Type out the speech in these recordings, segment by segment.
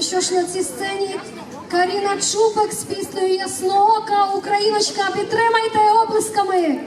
Ну що ж на цій сцені Каріна Чупик з піснею Ясноока, Україночка, підтримайте оплесками.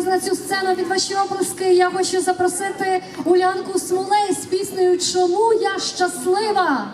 зараз на цю сцену від ваші оплески я хочу запросити Улянку Смолей з піснею Чому я щаслива.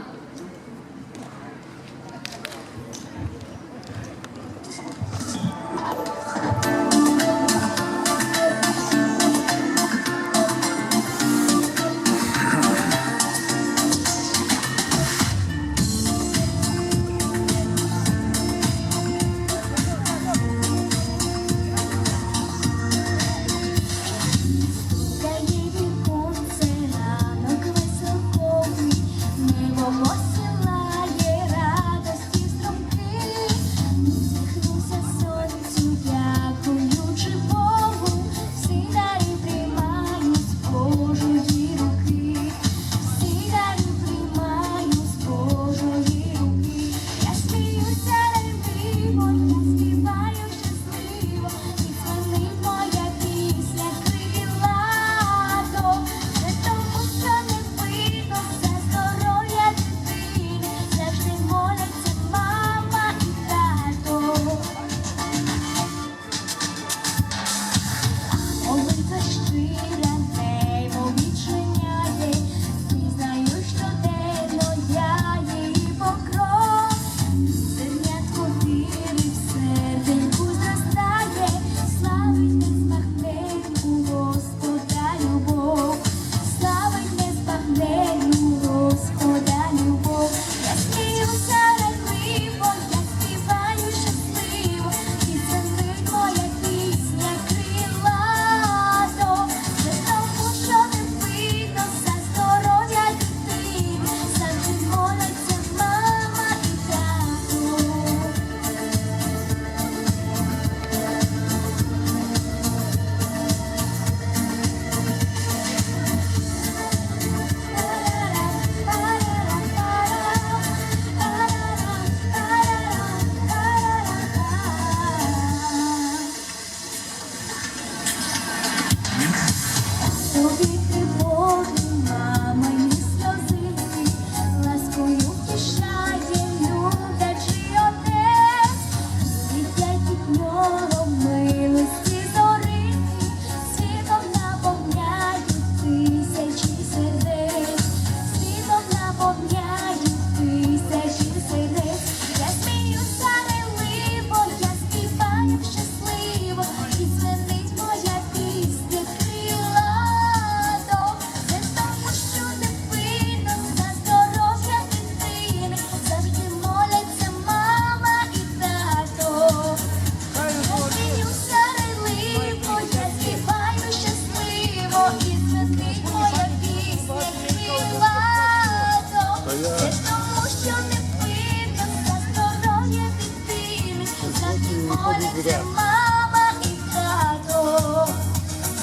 моляться мама і тато,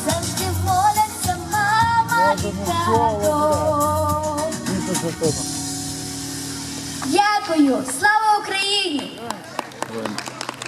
завжди моляться мама і тато. Дякую, слава Україні!